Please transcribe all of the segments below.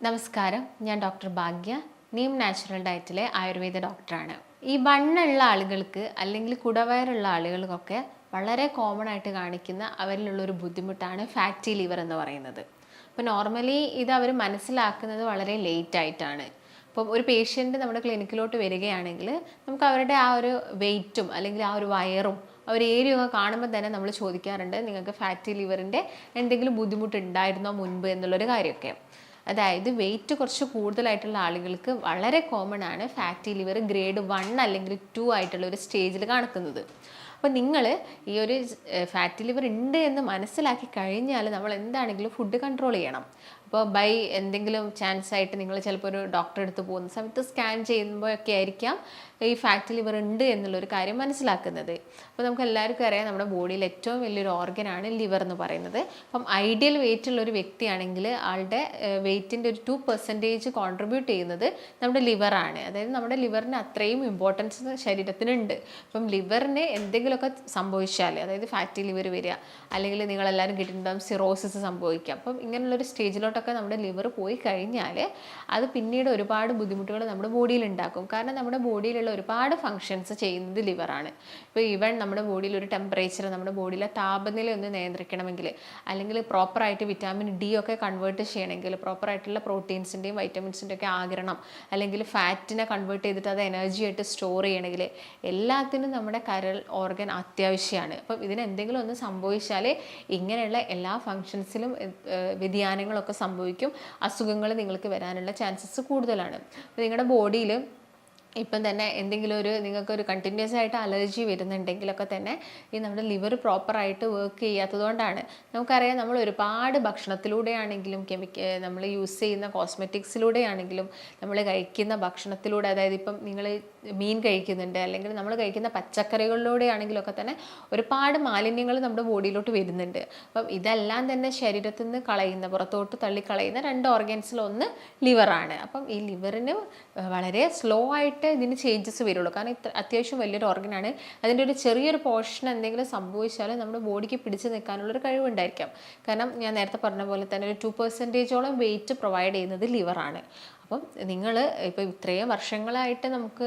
നമസ്കാരം. ഞാൻ ഡോക്ടർ ഭാഗ്യ. നീം നാച്ചുറൽ ഡയറ്റിലെ ആയുർവേദ ഡോക്ടറാണ്. ഈ വണ്ണുള്ള ആളുകൾക്ക് അല്ലെങ്കിൽ കുടവയറുള്ള ആളുകൾക്കൊക്കെ വളരെ കോമൺ ആയിട്ട് കാണിക്കുന്ന അവരിലുള്ള ഒരു ബുദ്ധിമുട്ടാണ് ഫാറ്റി ലിവർ എന്ന് പറയുന്നത്. അപ്പോൾ നോർമലി ഇത് അവർ മനസ്സിലാക്കുന്നത് വളരെ ലേറ്റ് ആയിട്ടാണ്. അപ്പം ഒരു പേഷ്യന്റ് നമ്മുടെ ക്ലിനിക്കിലോട്ട് വരികയാണെങ്കിൽ നമുക്ക് അവരുടെ ആ ഒരു വെയിറ്റും അല്ലെങ്കിൽ ആ ഒരു വയറും അവർ ഏരിയൊക്കെ കാണുമ്പോൾ തന്നെ നമ്മൾ ചോദിക്കാറുണ്ട് നിങ്ങൾക്ക് ഫാറ്റി ലിവറിന്റെ എന്തെങ്കിലും ബുദ്ധിമുട്ടുണ്ടായിരുന്നോ മുൻപ്? എന്നുള്ളൊരു കാര്യമൊക്കെ. അതായത് വെയിറ്റ് കുറച്ച് കൂടുതലായിട്ടുള്ള ആളുകൾക്ക് വളരെ കോമൺ ആണ് ഫാറ്റി ലിവർ ഗ്രേഡ് വൺ അല്ലെങ്കിൽ ടു ആയിട്ടുള്ള ഒരു സ്റ്റേജിൽ കാണിക്കുന്നത്. അപ്പോൾ നിങ്ങൾ ഈ ഒരു ഫാറ്റി ലിവർ ഉണ്ട് എന്ന് മനസ്സിലാക്കി കഴിഞ്ഞാൽ നമ്മൾ എന്താണെങ്കിലും ഫുഡ് കൺട്രോൾ ചെയ്യണം. അപ്പോൾ ബൈ എന്തെങ്കിലും ചാൻസ് ആയിട്ട് നിങ്ങൾ ചിലപ്പോൾ ഒരു ഡോക്ടറെ അടുത്ത് പോകുന്ന സമയത്ത് സ്കാൻ ചെയ്യുമ്പോഴൊക്കെ ആയിരിക്കാം. ഈ ഫാക്ടിൽ ഇവർ ഉണ്ട് എന്നുള്ളൊരു കാര്യം മനസ്സിലാക്കുന്നത്. അപ്പോൾ നമുക്ക് എല്ലാവർക്കും അറിയാം നമ്മുടെ ബോഡിയിൽ ഏറ്റവും വലിയൊരു ഓർഗനാണ് ലിവർ എന്ന് പറയുന്നത്. അപ്പം ഐഡിയൽ വെയിറ്റ് ഉള്ള ഒരു വ്യക്തിയാണെങ്കിൽ ആളുടെ വെയിറ്റിന്റെ ഒരു ടു പെർസെന്റേജ് കോൺട്രിബ്യൂട്ട് ചെയ്യുന്നത് നമ്മുടെ ലിവറാണ് അതായത് നമ്മുടെ ലിവറിന് അത്രയും ഇമ്പോർട്ടൻസ് ശരീരത്തിനുണ്ട്. അപ്പം ലിവറിന് എന്തെങ്കിലുമൊക്കെ സംഭവിച്ചാൽ അതായത് ഫാറ്റി ലിവർ വരിക അല്ലെങ്കിൽ നിങ്ങളെല്ലാവരും കിട്ടുന്നുണ്ടാകും സിറോസിസ് സംഭവിക്കുക അപ്പം ഇങ്ങനെയുള്ളൊരു സ്റ്റേജിലോട്ടൊക്കെ നമ്മുടെ ലിവർ പോയി കഴിഞ്ഞാൽ അത് പിന്നീട് ഒരുപാട് ബുദ്ധിമുട്ടുകൾ നമ്മുടെ ബോഡിയിൽ ഉണ്ടാക്കും കാരണം നമ്മുടെ ബോഡിയിലുള്ള ഒരുപാട് ഫങ്ഷൻസ് ചെയ്യുന്നത് ലിവറാണ് ഇപ്പോൾ ഈവൻ നമ്മുടെ ബോഡിയിൽ ഒരു ടെമ്പറേച്ചർ നമ്മുടെ ബോഡിയിലെ താപനില ഒന്ന് നിയന്ത്രിക്കണമെങ്കിൽ അല്ലെങ്കിൽ പ്രോപ്പറായിട്ട് വിറ്റാമിൻ ഡി ഒക്കെ കൺവേർട്ട് ചെയ്യണമെങ്കിൽ പ്രോപ്പറായിട്ടുള്ള പ്രോട്ടീൻസിന്റെയും വൈറ്റമിൻസിന്റെയും ഒക്കെ ആകരണം അല്ലെങ്കിൽ ഫാറ്റിനെ കൺവേർട്ട് ചെയ്തിട്ട് അത് എനർജി ആയിട്ട് സ്റ്റോർ ചെയ്യണമെങ്കിൽ എല്ലാത്തിനും നമ്മുടെ കരൾ ഓർഗൻ അത്യാവശ്യമാണ് അപ്പം ഇതിന് എന്തെങ്കിലും ഒന്ന് സംഭവിച്ചാൽ ഇങ്ങനെയുള്ള എല്ലാ ഫങ്ഷൻസിലും വ്യതിയാനങ്ങളൊക്കെ സംഭവിക്കും. അസുഖങ്ങൾ നിങ്ങൾക്ക് വരാനുള്ള ചാൻസസ് കൂടുതലാണ്. അപ്പോൾ നിങ്ങളുടെ ബോഡിയിൽ ഇപ്പം തന്നെ എന്തെങ്കിലും ഒരു നിങ്ങൾക്ക് ഒരു കണ്ടിന്യൂസ് ആയിട്ട് അലർജി വരുന്നുണ്ടെങ്കിലൊക്കെ തന്നെ ഈ നമ്മുടെ ലിവർ പ്രോപ്പറായിട്ട് വർക്ക് ചെയ്യാത്തതുകൊണ്ടാണ്. നമുക്കറിയാം നമ്മൾ ഒരുപാട് ഭക്ഷണത്തിലൂടെയാണെങ്കിലും കെമിക്ക നമ്മൾ യൂസ് ചെയ്യുന്ന കോസ്മെറ്റിക്സിലൂടെയാണെങ്കിലും നമ്മൾ കഴിക്കുന്ന ഭക്ഷണത്തിലൂടെ അതായത് ഇപ്പം നിങ്ങൾ മീൻ കഴിക്കുന്നുണ്ട് അല്ലെങ്കിൽ നമ്മൾ കഴിക്കുന്ന പച്ചക്കറികളിലൂടെയാണെങ്കിലൊക്കെ തന്നെ ഒരുപാട് മാലിന്യങ്ങൾ നമ്മുടെ ബോഡിയിലോട്ട് വരുന്നുണ്ട്. അപ്പം ഇതെല്ലാം തന്നെ ശരീരത്തിൽ നിന്ന് കളയുന്ന പുറത്തോട്ട് തള്ളിക്കളയുന്ന രണ്ട് ഓർഗൻസിലൊന്ന് ലിവറാണ് അപ്പം ഈ ലിവറിന് വളരെ സ്ലോ ആയിട്ട് ഇതിന് ചേഞ്ചസ് വരുള്ളൂ. കാരണം ഇത്ര അത്യാവശ്യം വലിയൊരു ഓർഗനാണ് അതിന്റെ ഒരു ചെറിയൊരു പോർഷൻ എന്തെങ്കിലും സംഭവിച്ചാൽ നമ്മുടെ ബോഡിക്ക് പിടിച്ചു നിൽക്കാനുള്ളൊരു കഴിവുണ്ടായിരിക്കാം. കാരണം ഞാൻ നേരത്തെ പറഞ്ഞ പോലെ തന്നെ ഒരു ടു പെർസെന്റേജോളം വെയിറ്റ് പ്രൊവൈഡ് ചെയ്യുന്നത് ലിവറാണ് അപ്പം നിങ്ങൾ ഇപ്പോൾ ഇത്രയും വർഷങ്ങളായിട്ട് നമുക്ക്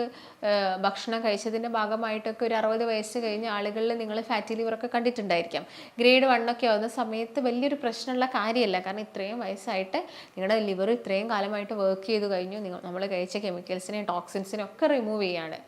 ഭക്ഷണം കഴിച്ചതിന്റെ ഭാഗമായിട്ടൊക്കെ ഒരു അറുപത് വയസ്സ് കഴിഞ്ഞ ആളുകളിൽ നിങ്ങൾ ഫാറ്റി ലിവറൊക്കെ കണ്ടിട്ടുണ്ടായിരിക്കാം. ഗ്രേഡ് വണ്ണൊക്കെ ആവുന്ന സമയത്ത് വലിയൊരു പ്രശ്നമുള്ള കാര്യമല്ല. കാരണം ഇത്രയും വയസ്സായിട്ട് നിങ്ങളുടെ ലിവർ ഇത്രയും കാലമായിട്ട് വർക്ക് ചെയ്ത് കഴിഞ്ഞു. നിങ്ങൾ നമ്മൾ കഴിച്ച കെമിക്കൽസിനെയും ടോക്സിൻസിനെയും ഒക്കെ റിമൂവ് ചെയ്യാണ്.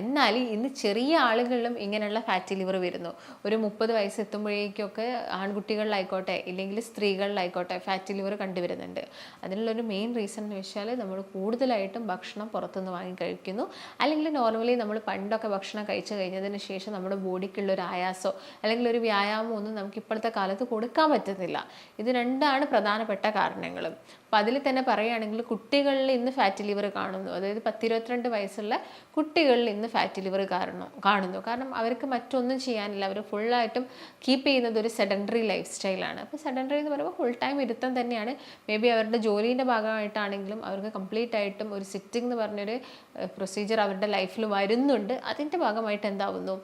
എന്നാൽ ഇന്ന് ചെറിയ ആളുകളിലും ഇങ്ങനെയുള്ള ഫാറ്റി ലിവർ വരുന്നു. ഒരു മുപ്പത് വയസ്സ് എത്തുമ്പോഴേക്കൊക്കെ ആൺകുട്ടികളിലായിക്കോട്ടെ ഇല്ലെങ്കിൽ സ്ത്രീകളിലായിക്കോട്ടെ ഫാറ്റി ലിവർ കണ്ടുവരുന്നുണ്ട്. അതിനുള്ളൊരു മെയിൻ റീസൺ എന്ന് വെച്ചാൽ നമ്മൾ കൂടുതലായിട്ടും ഭക്ഷണം പുറത്തുനിന്ന് വാങ്ങി കഴിക്കുന്നു. അല്ലെങ്കിൽ നോർമലി നമ്മൾ പണ്ടൊക്കെ ഭക്ഷണം കഴിച്ചു കഴിഞ്ഞതിന് ശേഷം നമ്മുടെ ബോഡിക്കുള്ള ഒരു ആയാസോ അല്ലെങ്കിൽ ഒരു വ്യായാമമോ ഒന്നും നമുക്ക് ഇപ്പോഴത്തെ കാലത്ത് കൊടുക്കാൻ പറ്റുന്നില്ല. ഇത് രണ്ടാണ് പ്രധാനപ്പെട്ട കാരണങ്ങൾ അപ്പം അതിൽ തന്നെ പറയുകയാണെങ്കിൽ കുട്ടികളിൽ ഇന്ന് ഫാറ്റ് ലിവർ കാണുന്നു. അതായത് പത്തിരുപത്തിരണ്ട് വയസ്സുള്ള കുട്ടികളിൽ ഇന്ന് ഫാറ്റ് ലിവർ കാരണം കാണുന്നു. കാരണം അവർക്ക് മറ്റൊന്നും ചെയ്യാനില്ല. അവർ ഫുള്ളായിട്ടും കീപ്പ് ചെയ്യുന്നത് ഒരു സെഡൻഡറി ലൈഫ് സ്റ്റൈലാണ് അപ്പോൾ സെഡൻഡറി എന്ന് പറയുമ്പോൾ ഫുൾ ടൈം ഇരുത്തം തന്നെയാണ്. മേ ബി അവരുടെ ജോലീന്റെ ഭാഗമായിട്ടാണെങ്കിലും അവർക്ക് കംപ്ലീറ്റ് ആയിട്ടും ഒരു സിറ്റിംഗ് എന്ന് പറഞ്ഞൊരു പ്രൊസീജിയർ അവരുടെ ലൈഫിൽ വരുന്നുണ്ട്. അതിന്റെ ഭാഗമായിട്ട് എന്താവുന്നു?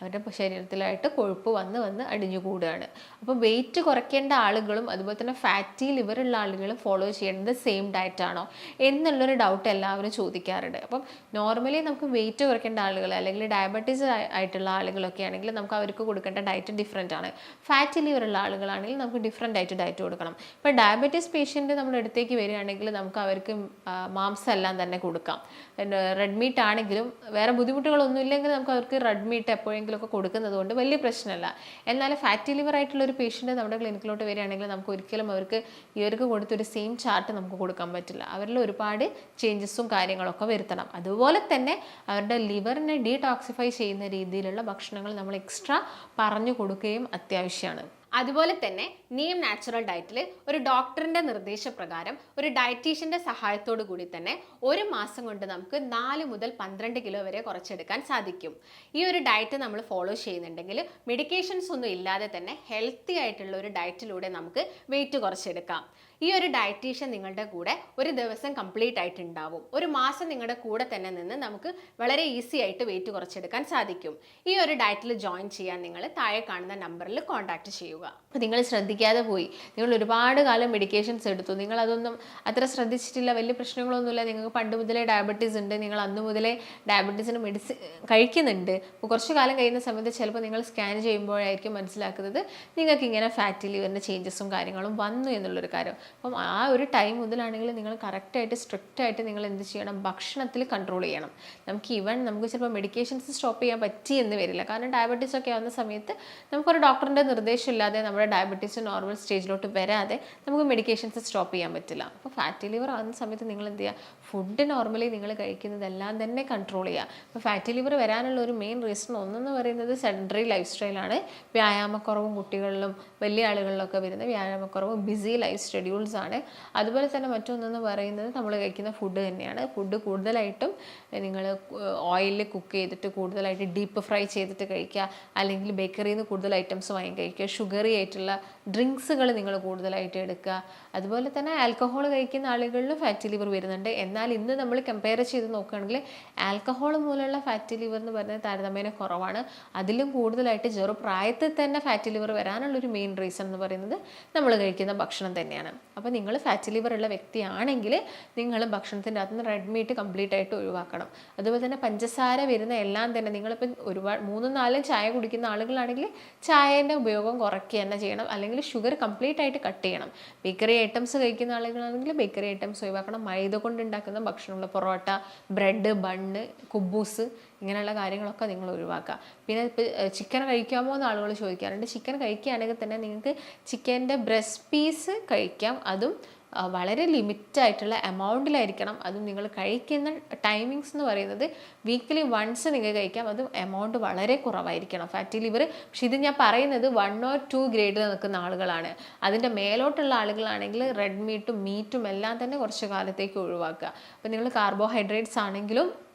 അവരുടെ ശരീരത്തിലായിട്ട് കൊഴുപ്പ് വന്ന് വന്ന് അടിഞ്ഞുകൂടുകയാണ് അപ്പോൾ വെയിറ്റ് കുറയ്ക്കേണ്ട ആളുകളും അതുപോലെ തന്നെ ഫാറ്റി ലിവറുള്ള ആളുകളും ഫോളോ ചെയ്യേണ്ടത് സെയിം ഡയറ്റ് ആണോ എന്നുള്ളൊരു ഡൗട്ട് എല്ലാവരും ചോദിക്കാറുണ്ട്. അപ്പം നോർമലി നമുക്ക് വെയിറ്റ് കുറയ്ക്കേണ്ട ആളുകൾ അല്ലെങ്കിൽ ഡയബറ്റീസ് ആയിട്ടുള്ള ആളുകളൊക്കെ ആണെങ്കിൽ നമുക്ക് അവർക്ക് കൊടുക്കേണ്ട ഡയറ്റ് ഡിഫറെന്റ് ആണ്. ഫാറ്റി ലിവറുള്ള ആളുകളാണെങ്കിൽ നമുക്ക് ഡിഫറെന്റ് ആയിട്ട് ഡയറ്റ് കൊടുക്കണം. ഇപ്പോൾ ഡയബറ്റീസ് പേഷ്യന്റ് നമ്മൾ അടുത്തേക്ക് വരികയാണെങ്കിൽ നമുക്ക് അവർക്ക് മാംസം എല്ലാം തന്നെ കൊടുക്കാം. റെഡ് മീറ്റ് ആണെങ്കിലും വേറെ ബുദ്ധിമുട്ടുകളൊന്നും ഇല്ലെങ്കിൽ നമുക്ക് അവർക്ക് റെഡ് മീറ്റ് എപ്പോഴെങ്കിലും ഒക്കെ കൊടുക്കുന്നത് കൊണ്ട് വലിയ പ്രശ്നമല്ല. എന്നാൽ ഫാറ്റി ലിവർ ആയിട്ടുള്ള ഒരു പേഷ്യന്റ് നമ്മുടെ ക്ലിനിക്കിലോട്ട് വരികയാണെങ്കിൽ നമുക്ക് ഒരിക്കലും അവർക്ക് ഇവർക്ക് കൊടുത്തൊരു സെയിം ചാർട്ട് നമുക്ക് കൊടുക്കാൻ പറ്റില്ല. അവരിൽ ഒരുപാട് ചേഞ്ചസും കാര്യങ്ങളൊക്കെ വരുത്തണം. അതുപോലെ തന്നെ അവരുടെ ലിവറിനെ ഡീടോക്സിഫൈ ചെയ്യുന്ന രീതിയിലുള്ള ഭക്ഷണങ്ങൾ നമ്മൾ എക്സ്ട്രാ പറഞ്ഞു കൊടുക്കുകയും അത്യാവശ്യമാണ്. അതുപോലെ തന്നെ നീം നാച്ചുറൽ ഡയറ്റിൽ ഒരു ഡോക്ടറിന്റെ നിർദ്ദേശപ്രകാരം ഒരു ഡയറ്റീഷ്യന്റെ സഹായത്തോടു കൂടി തന്നെ ഒരു മാസം കൊണ്ട് നമുക്ക് നാല് മുതൽ പന്ത്രണ്ട് കിലോ വരെ കുറച്ചെടുക്കാൻ സാധിക്കും. ഈ ഒരു ഡയറ്റ് നമ്മൾ ഫോളോ ചെയ്യുന്നുണ്ടെങ്കിൽ മെഡിക്കേഷൻസ് ഒന്നും ഇല്ലാതെ തന്നെ ഹെൽത്തി ആയിട്ടുള്ള ഒരു ഡയറ്റിലൂടെ നമുക്ക് വെയിറ്റ് കുറച്ചെടുക്കാം. ഈ ഒരു ഡയറ്റീഷ്യൻ നിങ്ങളുടെ കൂടെ ഒരു ദിവസം കംപ്ലീറ്റ് ആയിട്ട് ഉണ്ടാവും ഒരു മാസം നിങ്ങളുടെ കൂടെ തന്നെ നിന്ന് നമുക്ക് വളരെ ഈസി ആയിട്ട് വെയിറ്റ് കുറച്ചെടുക്കാൻ സാധിക്കും. ഈ ഒരു ഡയറ്റിൽ ജോയിൻ ചെയ്യാൻ നിങ്ങൾ താഴെ കാണുന്ന നമ്പറിൽ കോൺടാക്ട് ചെയ്യുക അപ്പോൾ നിങ്ങൾ ശ്രദ്ധിക്കാതെ പോയി. നിങ്ങൾ ഒരുപാട് കാലം മെഡിക്കേഷൻസ് എടുത്തു. നിങ്ങൾ അതൊന്നും അത്ര ശ്രദ്ധിച്ചിട്ടില്ല. വലിയ പ്രശ്നങ്ങളൊന്നുമില്ല. നിങ്ങൾക്ക് പണ്ട് മുതലേ ഡയബറ്റീസ് ഉണ്ട്. നിങ്ങൾ അന്ന് മുതലേ ഡയബറ്റീസിന് മെഡിസിൻ കഴിക്കുന്നുണ്ട്. അപ്പോൾ കുറച്ച് കാലം കഴിയുന്ന സമയത്ത് ചിലപ്പോൾ നിങ്ങൾ സ്കാൻ ചെയ്യുമ്പോഴായിരിക്കും മനസ്സിലാക്കുന്നത് നിങ്ങൾക്ക് ഇങ്ങനെ ഫാറ്റി ലിവറിന്റെ ചേഞ്ചസും കാര്യങ്ങളും വന്നു എന്നുള്ളൊരു കാര്യം. അപ്പം ആ ഒരു ടൈം മുതലാണെങ്കിൽ നിങ്ങൾ കറക്റ്റായിട്ട് സ്ട്രിക്റ്റ് ആയിട്ട് നിങ്ങൾ എന്ത് ചെയ്യണം? ഭക്ഷണത്തിൽ കൺട്രോൾ ചെയ്യണം. നമുക്ക് ഈവൻ നമുക്ക് ചിലപ്പോൾ മെഡിക്കേഷൻസ് സ്റ്റോപ്പ് ചെയ്യാൻ പറ്റി എന്ന് വരില്ല. കാരണം ഡയബറ്റീസ് ഒക്കെ ആവുന്ന സമയത്ത് നമുക്കൊരു ഡോക്ടറിന്റെ നിർദ്ദേശം ഇല്ലാതെ നമ്മുടെ ഡയബറ്റീസ് നോർമൽ സ്റ്റേജിലോട്ട് വരാതെ നമുക്ക് മെഡിക്കേഷൻസ് സ്റ്റോപ്പ് ചെയ്യാൻ പറ്റില്ല. അപ്പോൾ ഫാറ്റി ലിവർ ആകുന്ന സമയത്ത് നിങ്ങൾ എന്ത് ചെയ്യുക ഫുഡ് നോർമലി നിങ്ങൾ കഴിക്കുന്നതെല്ലാം തന്നെ കൺട്രോൾ ചെയ്യുക അപ്പോൾ ഫാറ്റി ലിവർ വരാനുള്ള ഒരു മെയിൻ റീസൺ ഒന്നെന്ന് പറയുന്നത് സെഡൻഡറി ലൈഫ് സ്റ്റൈലാണ് വ്യായാമക്കുറവും കുട്ടികളിലും വലിയ ആളുകളിലൊക്കെ വരുന്ന വ്യായാമക്കുറവും ബിസി ലൈഫ് ഷെഡ്യൂൾസ് ആണ്. അതുപോലെ തന്നെ മറ്റൊന്നെന്ന് പറയുന്നത് നമ്മൾ കഴിക്കുന്ന ഫുഡ് തന്നെയാണ്. ഫുഡ് കൂടുതലായിട്ടും നിങ്ങൾ ഓയിലിൽ കുക്ക് ചെയ്തിട്ട് കൂടുതലായിട്ട് ഡീപ്പ് ഫ്രൈ ചെയ്തിട്ട് കഴിക്കുക. അല്ലെങ്കിൽ ബേക്കറിയിൽ നിന്ന് കൂടുതൽ ഐറ്റംസ് വാങ്ങി കഴിക്കുക. ഷുഗറി ആയിട്ടുള്ള ഡ്രിങ്ക്സുകൾ നിങ്ങൾ കൂടുതലായിട്ട് എടുക്കുക. അതുപോലെ തന്നെ ആൽക്കഹോൾ കഴിക്കുന്ന ആളുകളിലും ഫാറ്റ് ലിവർ വരുന്നുണ്ട്. എന്നാൽ ഇന്ന് നമ്മൾ കമ്പയർ ചെയ്ത് നോക്കുകയാണെങ്കിൽ ആൽക്കഹോൾ മൂലമുള്ള ഫാറ്റ് ലിവർ എന്ന് പറയുന്നത് താരതമ്യേന കുറവാണ്. അതിലും കൂടുതലായിട്ട് ചെറു പ്രായത്തിൽ തന്നെ ഫാറ്റ് ലിവർ വരാനുള്ളൊരു മെയിൻ റീസൺ എന്ന് പറയുന്നത് നമ്മൾ കഴിക്കുന്ന ഭക്ഷണം തന്നെയാണ്. അപ്പോൾ നിങ്ങൾ ഫാറ്റ് ലിവർ ഉള്ള വ്യക്തിയാണെങ്കിൽ നിങ്ങൾ ഭക്ഷണത്തിന്റെ അകത്ത് നിന്ന് റെഡ് മീറ്റ് കംപ്ലീറ്റ് ആയിട്ട് ഒഴിവാക്കണം. അതുപോലെ തന്നെ പഞ്ചസാര വരുന്ന എല്ലാം തന്നെ നിങ്ങളിപ്പോൾ ഒരുപാട് മൂന്നും നാലും ചായ കുടിക്കുന്ന ആളുകളാണെങ്കിൽ ചായേന്റെ ഉപയോഗം കുറയ്ക്കുക തന്നെ ചെയ്യണം. അല്ലെങ്കിൽ ഷുഗർ കംപ്ലീറ്റ് ആയിട്ട് കട്ട് ചെയ്യണം. ബേക്കറി ഐറ്റംസ് കഴിക്കുന്ന ആളുകളാണെങ്കിൽ ബേക്കറി ഐറ്റംസ് ഒഴിവാക്കണം. മൈദ കൊണ്ട് ഉണ്ടാക്കുന്ന ഭക്ഷണമുള്ള പൊറോട്ട ബ്രെഡ് ബണ്ണ് കുബൂസ് ഇങ്ങനെയുള്ള കാര്യങ്ങളൊക്കെ നിങ്ങൾ ഒഴിവാക്കുക. പിന്നെ ഇപ്പോൾ ചിക്കൻ കഴിക്കാമോ എന്ന് ആളുകൾ ചോദിക്കാറുണ്ട്. ചിക്കൻ കഴിക്കുകയാണെങ്കിൽ തന്നെ നിങ്ങൾക്ക് ചിക്കന്റെ ബ്രസ്റ്റ് പീസ് കഴിക്കാം. അതും വളരെ ലിമിറ്റ് ആയിട്ടുള്ള എമൗണ്ടിലായിരിക്കണം അതും നിങ്ങൾ കഴിക്കുന്ന ടൈമിങ്സ് എന്ന് പറയുന്നത്. വീക്കിലി വൺസ് നിങ്ങൾ കഴിക്കാം അതും എമൗണ്ട് വളരെ കുറവായിരിക്കണം. ഫാറ്റി ലിവർ പക്ഷെ ഇത് ഞാൻ പറയുന്നത് വൺ ഓർ ടു ഗ്രേഡിൽ നിൽക്കുന്ന ആളുകളാണ്. അതിന്റെ മേലോട്ടുള്ള ആളുകളാണെങ്കിൽ റെഡ് മീറ്റും മീറ്റും എല്ലാം തന്നെ കുറച്ച് കാലത്തേക്ക് ഒഴിവാക്കുക. അപ്പോൾ നിങ്ങൾ കാർബോഹൈഡ്രേറ്റ്സ് ആണെങ്കിലും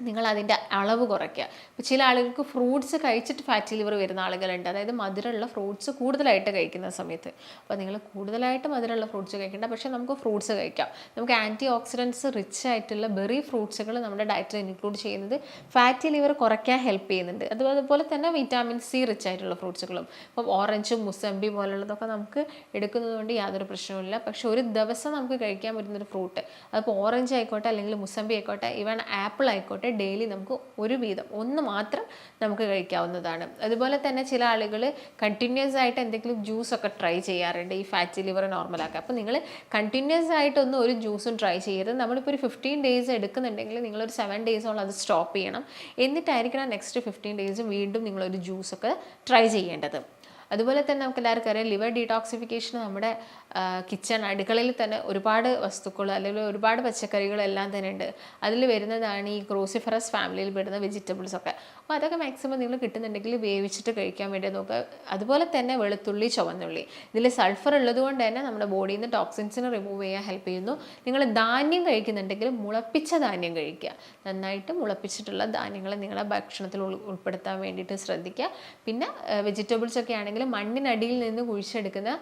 നിങ്ങൾ അതിന്റെ അളവ് കുറയ്ക്കുക. ഇപ്പോൾ ചില ആളുകൾക്ക് ഫ്രൂട്ട്സ് കഴിച്ചിട്ട് ഫാറ്റ് ലിവർ വരുന്ന ആളുകളുണ്ട്. അതായത് മധുരമുള്ള ഫ്രൂട്ട്സ് കൂടുതലായിട്ട് കഴിക്കുന്ന സമയത്ത്. അപ്പോൾ നിങ്ങൾ കൂടുതലായിട്ട് മധുരമുള്ള ഫ്രൂട്ട്സ് കഴിക്കേണ്ട. പക്ഷേ നമുക്ക് ഫ്രൂട്ട്സ് കഴിക്കാം. നമുക്ക് ആന്റി ഓക്സിഡൻസ് റിച്ച് ആയിട്ടുള്ള ബെറി ഫ്രൂട്ട്സുകൾ നമ്മുടെ ഡയറ്റിൽ ഇൻക്ലൂഡ് ചെയ്യുന്നത് ഫാറ്റി ലിവർ കുറയ്ക്കാൻ ഹെൽപ്പ് ചെയ്യുന്നുണ്ട്. അതുപോലെ തന്നെ വിറ്റാമിൻ സി റിച്ച് ആയിട്ടുള്ള ഫ്രൂട്ട്സുകളും. ഇപ്പം ഓറഞ്ചും മുസമ്പി പോലുള്ളതൊക്കെ നമുക്ക് എടുക്കുന്നത് കൊണ്ട് യാതൊരു പ്രശ്നവുമില്ല പക്ഷേ ഒരു ദിവസം നമുക്ക് കഴിക്കാൻ പറ്റുന്നൊരു ഫ്രൂട്ട്. അതിപ്പോൾ ഓറഞ്ച് ആയിക്കോട്ടെ അല്ലെങ്കിൽ മുസമ്പി ആയിക്കോട്ടെ ഈവൻ ആപ്പിൾ ആയിക്കോട്ടെ ഡെയിലി നമുക്ക് ഒരു വീതം ഒന്ന് മാത്രം നമുക്ക് കഴിക്കാവുന്നതാണ്. അതുപോലെ തന്നെ ചില ആളുകൾ കണ്ടിന്യൂസ് ആയിട്ട് എന്തെങ്കിലും ജ്യൂസ് ഒക്കെ ട്രൈ ചെയ്യാറുണ്ട്. ഈ ഫാറ്റി ലിവർ നോർമൽ നോർമലാക്കുക അപ്പോൾ നിങ്ങൾ കണ്ടിന്യൂസ് ആയിട്ടൊന്നും ഒരു ജ്യൂസും ട്രൈ ചെയ്യരുത്. നമ്മളിപ്പോൾ ഒരു ഫിഫ്റ്റീൻ ഡേയ്സ് എടുക്കുന്നുണ്ടെങ്കിൽ നിങ്ങളൊരു സെവൻ ഡേയ്സോളം അത് സ്റ്റോപ്പ് ചെയ്യണം. എന്നിട്ടായിരിക്കണം നെക്സ്റ്റ് ഫിഫ്റ്റീൻ ഡേയ്സ് വീണ്ടും നിങ്ങളൊരു ജ്യൂസൊക്കെ ട്രൈ ചെയ്യേണ്ടത്. അതുപോലെ തന്നെ നമുക്ക് എല്ലാവർക്കും അറിയാം ലിവർ ഡീടോക്സിഫിക്കേഷൻ നമ്മുടെ കിച്ചൺ അടുക്കളയിൽ തന്നെ ഒരുപാട് വസ്തുക്കൾ അല്ലെങ്കിൽ ഒരുപാട് പച്ചക്കറികളെല്ലാം തന്നെ ഉണ്ട്. അതിൽ വരുന്നതാണ് ഈ ക്രോസിഫറസ് ഫാമിലിയിൽ പെടുന്ന വെജിറ്റബിൾസ് ഒക്കെ. അപ്പോൾ അതൊക്കെ മാക്സിമം നിങ്ങൾ കിട്ടുന്നുണ്ടെങ്കിൽ വേവിച്ചിട്ട് കഴിക്കാൻ വേണ്ടി നോക്കുക. അതുപോലെ തന്നെ വെളുത്തുള്ളി ചുവന്നുള്ളി. ഇതിൽ സൾഫർ ഉള്ളതുകൊണ്ട് തന്നെ നമ്മുടെ ബോഡിയിൽ നിന്ന് ടോക്സിൻസിനെ റിമൂവ് ചെയ്യാൻ ഹെൽപ്പ് ചെയ്യുന്നു. നിങ്ങൾ ധാന്യം കഴിക്കുന്നുണ്ടെങ്കിൽ മുളപ്പിച്ച ധാന്യം കഴിക്കുക. നന്നായിട്ട് മുളപ്പിച്ചിട്ടുള്ള ധാന്യങ്ങൾ നിങ്ങളുടെ ഭക്ഷണത്തിൽ ഉൾപ്പെടുത്താൻ വേണ്ടിയിട്ട് ശ്രദ്ധിക്കുക. പിന്നെ വെജിറ്റബിൾസ് ഒക്കെ ആണെങ്കിൽ മണ്ണിനടിയിൽ നിന്ന് കുഴിച്ചെടുക്കുന്ന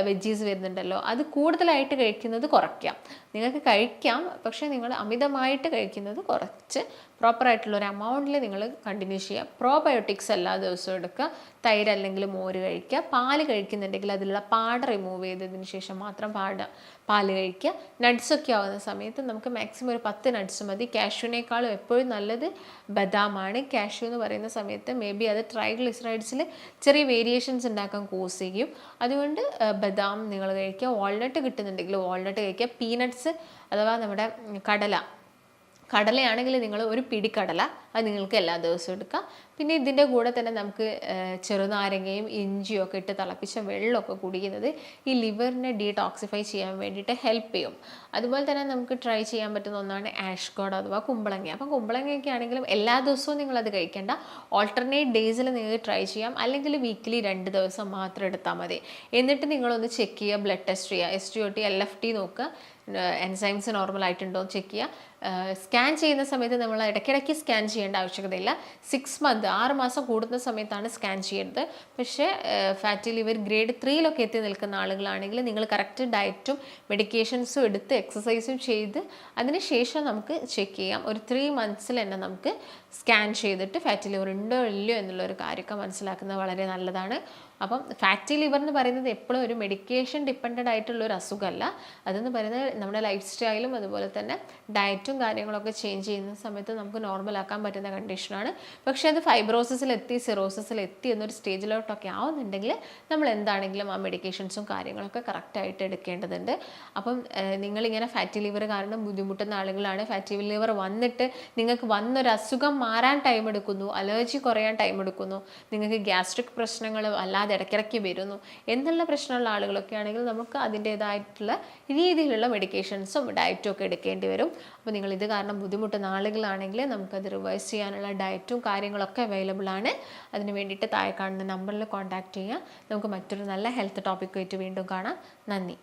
വെജീസ് വരുന്നുണ്ടല്ലോ. അത് കൂടുതലായിട്ട് കഴിക്കുന്നത് കുറയ്ക്കാം. നിങ്ങൾക്ക് കഴിക്കാം പക്ഷേ നിങ്ങൾ അമിതമായിട്ട് കഴിക്കുന്നത് കുറച്ച് പ്രോപ്പറായിട്ടുള്ള ഒരു എമൗണ്ടിൽ നിങ്ങൾ കണ്ടിന്യൂ ചെയ്യുക. പ്രോബയോട്ടിക്സ് എല്ലാ ദിവസവും എടുക്കുക. തൈര് അല്ലെങ്കിൽ മോര് കഴിക്കുക. പാൽ കഴിക്കുന്നുണ്ടെങ്കിൽ അതിലുള്ള പാട റിമൂവ് ചെയ്തതിന് ശേഷം മാത്രം പാട പാൽ കഴിക്കുക. നട്ട്സൊക്കെ ആവുന്ന സമയത്ത് നമുക്ക് മാക്സിമം ഒരു പത്ത് നട്ട്സ് മതി. കാഷ്യൂനേക്കാളും എപ്പോഴും നല്ലത് ബദാമാണ്. കാഷ്യൂ എന്ന് പറയുന്ന സമയത്ത് മേ ബി അത് ട്രൈഗ്ലിസറൈഡ്സിൽ ചെറിയ വേരിയേഷൻസ് ഉണ്ടാക്കാൻ കോസ് ചെയ്യും. അതുകൊണ്ട് ബദാം നിങ്ങൾ കഴിക്കുക. വാൾനട്ട് കിട്ടുന്നുണ്ടെങ്കിൽ വാൾനട്ട് കഴിക്കുക. പീനട്ട്സ് അഥവാ നമ്മുടെ കടല കടലയാണെങ്കിൽ നിങ്ങൾ ഒരു പിടി കടല അത് നിങ്ങൾക്ക് എല്ലാ ദിവസവും എടുക്കാം. പിന്നെ ഇതിന്റെ കൂടെ തന്നെ നമുക്ക് ചെറുനാരങ്ങയും ഇഞ്ചിയും ഒക്കെ ഇട്ട് തിളപ്പിച്ച വെള്ളമൊക്കെ കുടിക്കുന്നത് ഈ ലിവറിനെ ഡീടോക്സിഫൈ ചെയ്യാൻ വേണ്ടിയിട്ട് ഹെൽപ്പ് ചെയ്യും. അതുപോലെ തന്നെ നമുക്ക് ട്രൈ ചെയ്യാൻ പറ്റുന്ന ഒന്നാണ് ആഷ് ഗോഡ് അഥവാ കുമ്പളങ്ങ. അപ്പം കുമ്പളങ്ങയൊക്കെ ആണെങ്കിലും എല്ലാ ദിവസവും നിങ്ങളത് കഴിക്കേണ്ട. ഓൾട്ടർനേറ്റ് ഡേയ്സിൽ നിങ്ങൾക്ക് ട്രൈ ചെയ്യാം. അല്ലെങ്കിൽ വീക്കിലി രണ്ട് ദിവസം മാത്രം എടുത്താൽ മതി. എന്നിട്ട് നിങ്ങളൊന്ന് ചെക്ക് ചെയ്യുക. ബ്ലഡ് ടെസ്റ്റ് ചെയ്യുക. S T O T L F T നോക്കുക. എൻസൈംസ് നോർമൽ ആയിട്ടുണ്ടോ ചെക്ക് ചെയ്യുക. സ്കാൻ ചെയ്യുന്ന സമയത്ത് നമ്മൾ ഇടയ്ക്കിടയ്ക്ക് സ്കാൻ ചെയ്യേണ്ട ആവശ്യകതയില്ല. സിക്സ് മന്ത് ആറ് മാസം കൂടുന്ന സമയത്താണ് സ്കാൻ ചെയ്യേണ്ടത്. പക്ഷേ ഫാറ്റി ലിവർ ഗ്രേഡ് ത്രീയിലൊക്കെ എത്തി നിൽക്കുന്ന ആളുകളാണെങ്കിൽ നിങ്ങൾ കറക്റ്റ് ഡയറ്റും മെഡിക്കേഷൻസും എടുത്ത് എക്സസൈസും ചെയ്ത് അതിന് ശേഷം നമുക്ക് ചെക്ക് ചെയ്യാം. ഒരു ത്രീ മന്ത്സിൽ തന്നെ നമുക്ക് സ്കാൻ ചെയ്തിട്ട് ഫാറ്റി ലിവർ ഉണ്ടോ ഇല്ലയോ എന്നുള്ള ഒരു കാര്യമൊക്കെ മനസ്സിലാക്കുന്നത് വളരെ നല്ലതാണ്. അപ്പം ഫാറ്റി ലിവർ എന്ന് പറയുന്നത് എപ്പോഴും ഒരു മെഡിക്കേഷൻ ഡിപ്പെൻഡന്റ് ആയിട്ടുള്ള ഒരു അസുഖമല്ല. അതെന്ന് പറയുന്നത് നമ്മുടെ ലൈഫ് സ്റ്റൈലും അതുപോലെ തന്നെ ഡയറ്റും കാര്യങ്ങളൊക്കെ ചേഞ്ച് ചെയ്യുന്ന സമയത്ത് നമുക്ക് നോർമലാക്കാൻ പറ്റുന്ന കണ്ടീഷനാണ് പക്ഷേ അത് സിറോസിസിൽ എത്തി എന്നൊരു സ്റ്റേജിലോട്ടൊക്കെ ആവുന്നുണ്ടെങ്കിൽ നമ്മൾ എന്താണെങ്കിലും ആ മെഡിക്കേഷൻസും കാര്യങ്ങളൊക്കെ കറക്റ്റായിട്ട് എടുക്കേണ്ടതുണ്ട്. അപ്പം നിങ്ങളിങ്ങനെ ഫാറ്റി ലിവർ കാരണം ബുദ്ധിമുട്ടുന്ന ആളുകളാണ്. ഫാറ്റി ലിവർ വന്നിട്ട് നിങ്ങൾക്ക് വന്നൊരു അസുഖം മാറാൻ ടൈം എടുക്കുന്നു അലർജി കുറയാൻ ടൈം എടുക്കുന്നു. നിങ്ങൾക്ക് ഗ്യാസ്ട്രിക് പ്രശ്നങ്ങൾ അല്ലാതെ ഇടയ്ക്കിടയ്ക്ക് വരുന്നു. എന്നുള്ള പ്രശ്നമുള്ള ആളുകളൊക്കെ ആണെങ്കിൽ നമുക്ക് അതിന്റേതായിട്ടുള്ള രീതിയിലുള്ള മെഡിക്കേഷൻസും ഡയറ്റും ഒക്കെ എടുക്കേണ്ടി വരും. അപ്പോൾ നിങ്ങൾ ഇത് കാരണം ബുദ്ധിമുട്ടുന്ന ആളുകളാണെങ്കിൽ നമുക്കത് റിവേഴ്സ് ചെയ്യാനുള്ള ഡയറ്റും കാര്യങ്ങളൊക്കെ അവൈലബിൾ ആണ്. അതിന് വേണ്ടിയിട്ട് താഴെ കാണുന്ന നമ്പറിൽ കോൺടാക്റ്റ് ചെയ്യാം നമുക്ക് മറ്റൊരു നല്ല ഹെൽത്ത് ടോപ്പിക്കുമായിട്ട് വീണ്ടും കാണാം. നന്ദി.